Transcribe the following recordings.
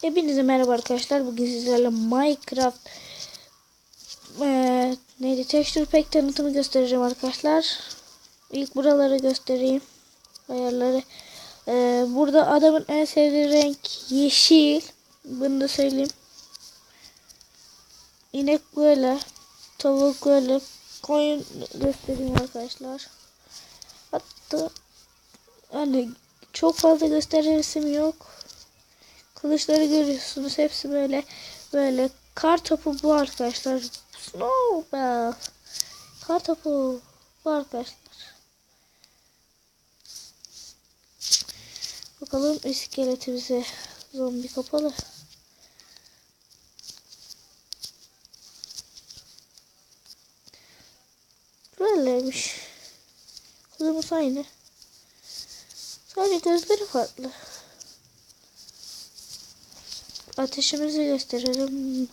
Hepinize merhaba arkadaşlar. Bugün sizlerle Minecraft eee neydi? Texture Pack tanıtımı göstereceğim arkadaşlar. İlk buraları göstereyim. Ayarları. Eee, burada adamın en sevdiği renk yeşil. Bunu da söyleyeyim. İnek böyle. Tavuk böyle. Koyun göstereyim arkadaşlar. Hatta hani çok fazla gösteresim yok. Kılıçları görüyorsunuz. Hepsi böyle böyle kar topu bu arkadaşlar. Snowball. Kar topu bu arkadaşlar. Bakalım iskeletimize zombi kapalı. Böyleymiş. Kızımız aynı. Sadece gözleri farklı. Ateşimizi gösterelim.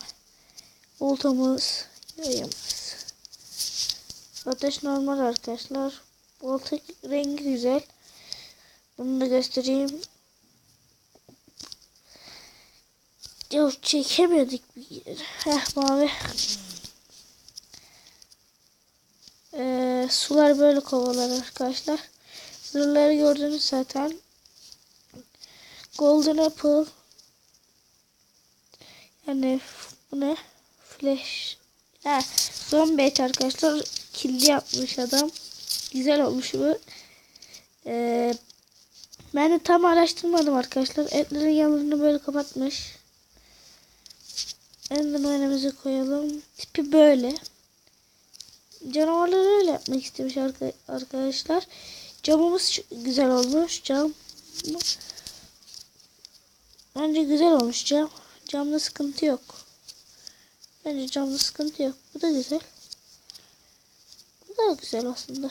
Oltamız, yayımız. Ateş normal arkadaşlar. Olta rengi güzel. Bunu da göstereyim. Yok çekemedik bir yer. Heh mavi. Ee, sular böyle kovalar arkadaşlar. Zırhları gördünüz zaten. Golden Apple. Yani bu ne? Flash. Ha, zombi et arkadaşlar. Killi yapmış adam. Güzel olmuş bu. Ee, ben de tam araştırmadım arkadaşlar. Etlerin yanlarını böyle kapatmış. Enderman'imizi koyalım. Tipi böyle. Canavarları öyle yapmak istemiş arka- arkadaşlar. Camımız güzel olmuş. Cam. Bence güzel olmuş cam. Camda sıkıntı yok. Bence camda sıkıntı yok. Bu da güzel. Bu da güzel aslında.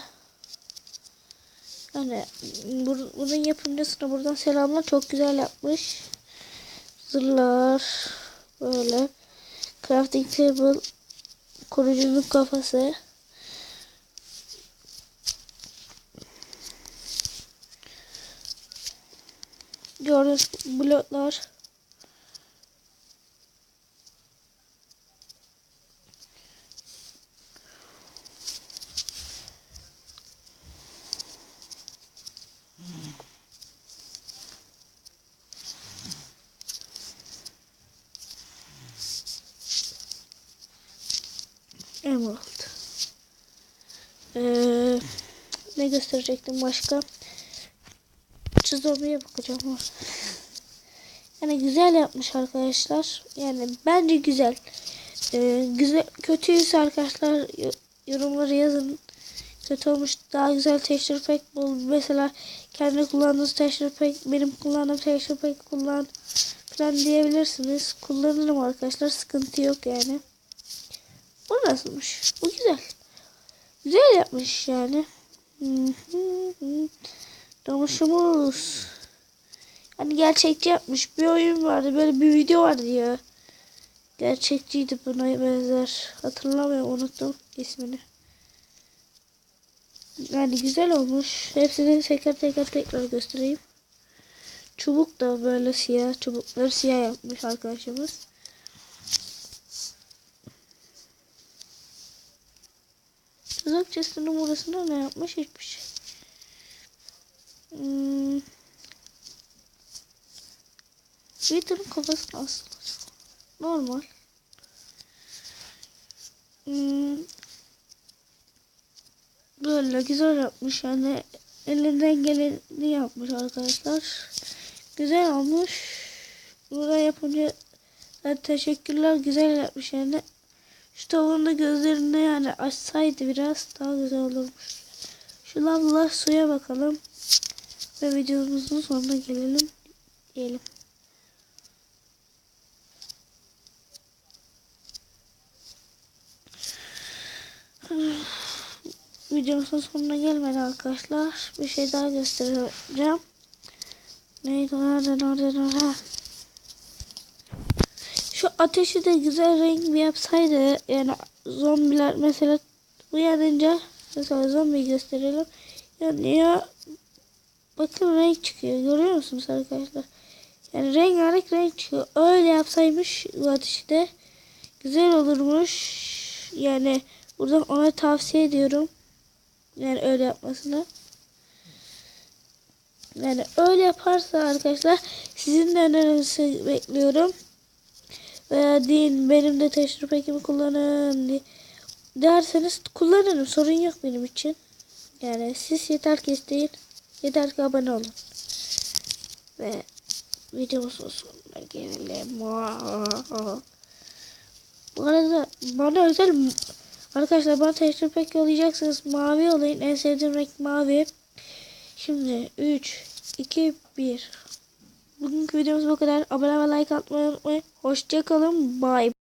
Yani bur- bunun yapımcısına buradan selamlar. Çok güzel yapmış. Zırhlar. Böyle. Crafting table. Kurucunun kafası. Gördüğünüz bloklar. Ne gösterecektim başka? Zombiye bakacağım. Yani güzel yapmış arkadaşlar. Yani bence güzel. Ee, güzel kötüyse arkadaşlar yorumları yazın. Kötü olmuş daha güzel texture pack bul. Mesela kendi kullandığınız texture pack benim kullandığım texture pack kullan falan diyebilirsiniz. Kullanırım arkadaşlar. Sıkıntı yok yani. Bu nasılmış? Bu güzel. Güzel yapmış yani. Domuşumuz. Hani gerçekçi yapmış. Bir oyun vardı. Böyle bir video vardı ya. Gerçekçiydi buna benzer. Hatırlamıyorum. Unuttum ismini. Yani güzel olmuş. Hepsini teker teker tekrar göstereyim. Çubuk da böyle siyah. Çubukları siyah yapmış arkadaşımız. Tuzak chest'inin burasında ne yapmış? Hiçbir şey. Hmm. Wither'ın kafası nasıl? Normal. Hmm. Böyle güzel yapmış yani elinden geleni yapmış arkadaşlar. Güzel olmuş. Burada yapınca teşekkürler güzel yapmış yani. Şu tavuğun da gözlerinde yani açsaydı biraz daha güzel olurmuş. Şu lavla suya bakalım. Ve videomuzun sonuna gelelim. Diyelim. Videomuzun sonuna gelmedi arkadaşlar. Bir şey daha göstereceğim. Neydi nerede nerede nerede? Şu ateşi de güzel renk bir yapsaydı yani zombiler mesela uyanınca mesela zombi gösterelim yanıyor bakın renk çıkıyor görüyor musunuz arkadaşlar Yani rengarenk renk çıkıyor. Öyle yapsaymış bu ateşi de güzel olurmuş. Yani buradan ona tavsiye ediyorum. Yani öyle yapmasını. Yani öyle yaparsa arkadaşlar sizin de önerinizi bekliyorum. Veya deyin benim de tecrübe ekimi kullanın diye derseniz kullanırım. Sorun yok benim için. Yani siz yeter ki isteyin. Yeter ki abone olun. Ve videomuzun sonuna gelelim. Bu arada bana özel arkadaşlar bana tecrübe pek yollayacaksınız. Mavi olayın. En sevdiğim renk mavi. Şimdi 3, 2, 1. Bugünkü videomuz bu kadar. Abone ve like atmayı unutmayın. Hoşçakalın. Bye.